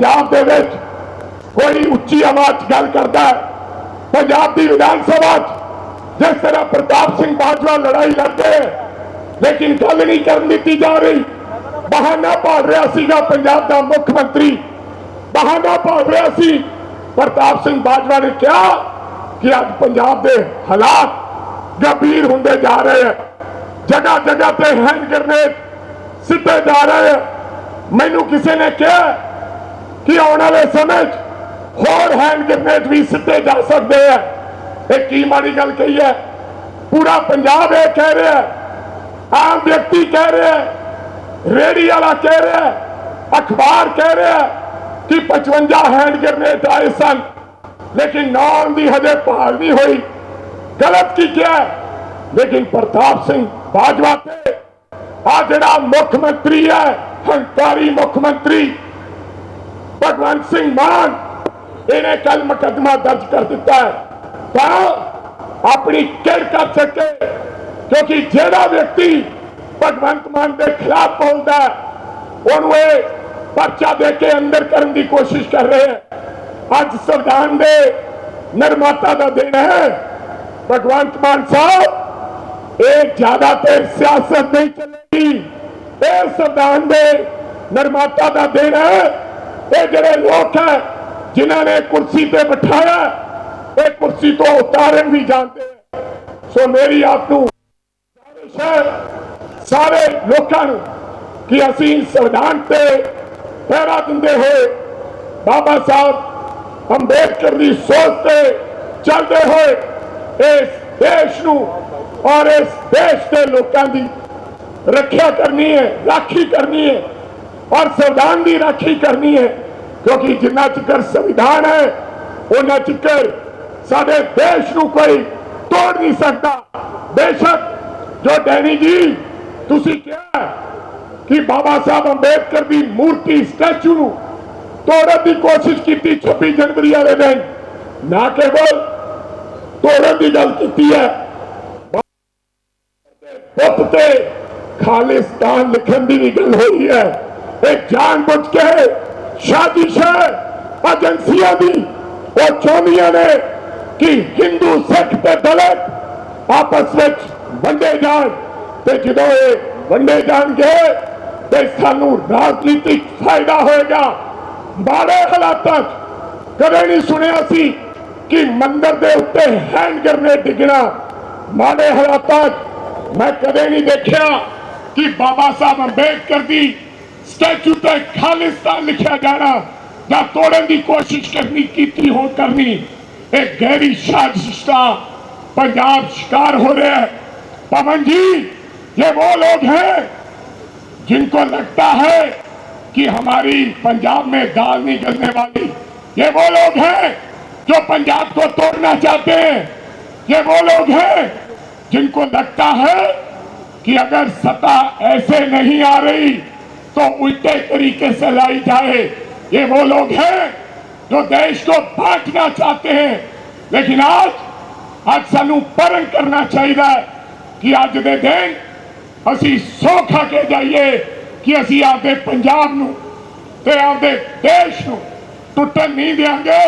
ਪੰਜਾਬ ਦੇ ਵਿੱਚ ਕੋਈ ਉੱਚੀ ਆਵਾਜ਼ 'ਚ ਗੱਲ ਕਰਦਾ ਹੈ। ਪੰਜਾਬ ਦੀ ਵਿਧਾਨ ਸਭਾ 'ਚ ਜਿਸ ਤਰ੍ਹਾਂ ਪ੍ਰਤਾਪ ਸਿੰਘ ਬਾਜਵਾ ਲੜਾਈ ਲੜਦੇ ਲੇਕਿਨ ਗੱਲ ਨਹੀਂ ਕਰਨ ਦਿੱਤੀ ਜਾ ਰਹੀ। ਬਹਾਨਾ ਭਾਲ ਰਿਹਾ ਸੀਗਾ ਪੰਜਾਬ ਦਾ ਮੁੱਖ ਮੰਤਰੀ। ਬਹਾਨਾ ਭਾਲ ਰਿਹਾ ਸੀ। ਪ੍ਰਤਾਪ ਸਿੰਘ ਬਾਜਵਾ ਨੇ ਕਿਹਾ ਕਿ ਅੱਜ ਪੰਜਾਬ ਦੇ ਹਾਲਾਤ ਗੰਭੀਰ ਹੁੰਦੇ ਜਾ ਰਹੇ ਹੈ। ਜਗ੍ਹਾ ਜਗ੍ਹਾ ਤੇ ਹੈਂਡ ਗ੍ਰਨੇਡ ਸਿੱਧੇ ਜਾ ਰਹੇ ਹੈ। ਮੈਨੂੰ ਕਿਸੇ ਨੇ ਕਿਹਾ ਕਿ ਆਉਣ ਵਾਲੇ ਸਮੇਂ 'ਚ ਹੋਰ ਹੈਂਡ ਗ੍ਰਨੇਡ ਵੀ ਸਿੱਟੇ ਜਾ ਸਕਦੇ ਆ। ਇਹ ਕੀ ਮਾੜੀ ਗੱਲ ਕਹੀ ਹੈ? ਪੂਰਾ ਪੰਜਾਬ ਇਹ ਕਹਿ ਰਿਹਾ ਆਮ ਵਿਅਕਤੀ ਕਹਿ ਰਿਹਾ ਰੇੜੀ ਵਾਲਾ ਕਹਿ ਰਿਹਾ ਅਖਬਾਰ ਕਹਿ ਰਿਹਾ ਕਿ 55 ਹੈਂਡ ਗ੍ਰਨੇਡ ਆਏ ਸਨ। ਲੇਕਿਨ ਨਾਮ ਦੀ ਹਜੇ ਭਾਲ ਨਹੀਂ ਹੋਈ। ਗਲਤ ਕੀ ਕਿਹਾ ਲੇਕਿਨ ਪ੍ਰਤਾਪ ਸਿੰਘ ਬਾਜਵਾ ਤੇ ਆ ਜਿਹੜਾ ਮੁੱਖ ਮੰਤਰੀ ਹੈ, ਹੰਕਾਰੀ ਮੁੱਖ ਮੰਤਰੀ ਭਗਵੰਤ ਸਿੰਘ ਮਾਨ, ਇਹਨੇ ਕੱਲ ਮੁਕੱਦਮਾ ਦਰਜ ਕਰ ਦਿੱਤਾ ਹੈ। ਤਾਂ ਆਪਣੀ ਕਿੜ ਕਰ ਸਕੇ, ਕਿਉਂਕਿ ਜਿਹੜਾ ਵਿਅਕਤੀ ਭਗਵੰਤ ਮਾਨ ਦੇ ਖਿਲਾਫ ਬੋਲਦਾ ਉਹਨੂੰ ਇਹ ਪਰਚਾ ਦੇ ਕੇ ਅੰਦਰ ਕਰਨ ਦੀ ਕੋਸ਼ਿਸ਼ ਕਰ ਰਹੇ ਹੈ। ਅੱਜ ਸੰਵਿਧਾਨ ਦੇ ਨਿਰਮਾਤਾ ਦਾ ਦਿਨ ਹੈ। ਭਗਵੰਤ ਮਾਨ ਸਾਹਿਬ, ਇਹ ਜ਼ਿਆਦਾਤਰ ਸਿਆਸਤ ਨਹੀਂ ਚੱਲੇਗੀ। ਇਹ ਸੰਵਿਧਾਨ ਦੇ ਨਿਰਮਾਤਾ ਦਾ ਦਿਨ ਹੈ। ਇਹ ਜਿਹੜੇ ਲੋਕ ਹੈ, ਜਿਨ੍ਹਾਂ ਨੇ ਕੁਰਸੀ ਤੇ ਬਿਠਾਇਆ ਇਹ ਕੁਰਸੀ ਤੋਂ ਉਤਾਰਨ ਵੀ ਜਾਣਦੇ ਹੈ। ਸੋ ਮੇਰੀ ਆਪ ਨੂੰ ਗੁਜ਼ਾਰਿਸ਼ ਹੈ ਸਾਰੇ ਲੋਕਾਂ ਨੂੰ ਕਿ ਅਸੀਂ ਸੰਵਿਧਾਨ ਤੇ ਪਹਿਰਾ ਦਿੰਦੇ ਹੋਏ ਬਾਬਾ ਸਾਹਿਬ ਅੰਬੇਡਕਰ ਦੀ ਸੋਚ ਤੇ ਚੱਲਦੇ ਹੋਏ ਇਸ ਦੇਸ਼ ਨੂੰ ਔਰ ਇਸ ਦੇਸ਼ ਦੇ ਲੋਕਾਂ ਦੀ ਰੱਖਿਆ ਕਰਨੀ ਹੈ, ਰਾਖੀ ਕਰਨੀ ਹੈ ਔਰ ਸੰਵਿਧਾਨ ਦੀ ਰਾਖੀ ਕਰਨੀ ਹੈ, ਕਿਉਂਕਿ ਜਿੰਨਾ ਚਿਰ ਸੰਵਿਧਾਨ ਹੈ ਉਹਨਾਂ ਚਿਰ ਸਾਡੇ ਦੇਸ਼ ਨੂੰ ਕੋਈ ਤੋੜ ਨਹੀਂ ਸਕਦਾ। ਬੇਸ਼ੱਕ ਜੋ ਡੈਨੀ ਜੀ ਤੁਸੀਂ ਕਿਹਾ ਕਿ ਬਾਬਾ ਸਾਹਿਬ ਅੰਬੇਦਕਰ ਦੀ ਮੂਰਤੀ ਸਟੈਚੂ ਨੂੰ ਤੋੜਨ ਦੀ ਕੋਸ਼ਿਸ਼ ਕੀਤੀ 26 ਜਨਵਰੀ ਵਾਲੇ ਦਿਨ, ਨਾ ਕੇਵਲ ਤੋੜਨ ਦੀ ਗੱਲ ਕੀਤੀ ਹੈ ਪੁੱਤ ਤੇ ਖਾਲਿਸਤਾਨ ਲਿਖਣ ਦੀ ਵੀ ਗੱਲ ਹੋਈ ਹੈ। ਇਹ ਜਾਣਬੁੱਝ ਕੇ ਸਾਜ਼ਿਸ਼ ਹੈ ਏਜੰਸੀਆਂ ਦੀ ਉਹ ਚਾਹੁੰਦੀਆਂ ਨੇ ਕਿ ਹਿੰਦੂ ਸਿੱਖ ਤੇ ਦਲਿਤ ਆਪਸ ਵਿੱਚ ਵੰਡੇ ਜਾਣ ਤੇ ਜਦੋਂ ਇਹ ਵੰਡੇ ਜਾਣਗੇ ਤੇ ਸਾਨੂੰ ਰਾਜਨੀਤਿਕ ਫਾਇਦਾ ਹੋਏਗਾ ਮਾੜੇ ਹਾਲਾਤਾਂ 'ਚ ਕਦੇ ਨਹੀਂ ਸੁਣਿਆ ਸੀ ਕਿ ਮੰਦਰ ਦੇ ਉੱਤੇ ਹੈਂਡ ਗ੍ਰਨੇਡ ਡਿੱਗਣਾ ਮਾੜੇ ਹਾਲਾਤਾਂ 'ਚ ਮੈਂ ਕਦੇ ਨਹੀਂ ਦੇਖਿਆ ਕਿ ਬਾਬਾ ਸਾਹਿਬ ਅੰਬੇਡਕਰ ਦੀ ਸਟੈਚੂ ਤੇ ਖਾਲਿਸਤਾਨ ਲਿਖਿਆ ਜਾਣਾ ਜਾਂ ਤੋੜਨ ਦੀ ਕੋਸ਼ਿਸ਼ ਕਰਨੀ ਕੀਤੀ ਹੋ ਕਰਨੀ ਇਹ ਗਹਿਰੀ ਸਾਜ਼ਿਸ਼ ਦਾ पंजाब शिकार हो रहे हैं पवन जी ये वो लोग हैं जिनको लगता है कि हमारी पंजाब में दाल नहीं गलने वाली ये वो लोग हैं जो पंजाब को तोड़ना चाहते हैं ये वो लोग हैं जिनको लगता है कि अगर सत्ता ऐसे नहीं आ रही तो उल्टे तरीके से लाई जाए ये वो लोग हैं जो देश को बांटना चाहते हैं लेकिन आज ਅੱਜ ਸਾਨੂੰ ਪਰਨ ਕਰਨਾ ਚਾਹੀਦਾ ਹੈ ਕਿ ਅੱਜ ਦੇ ਦਿਨ ਅਸੀਂ ਸੌ ਖਾ ਕੇ ਜਾਈਏ ਕਿ ਅਸੀਂ ਆਪਦੇ ਪੰਜਾਬ ਨੂੰ ਤੇ ਆਪਦੇ ਦੇਸ਼ ਨੂੰ ਟੁੱਟਣ ਨਹੀਂ ਦੇਵਾਂਗੇ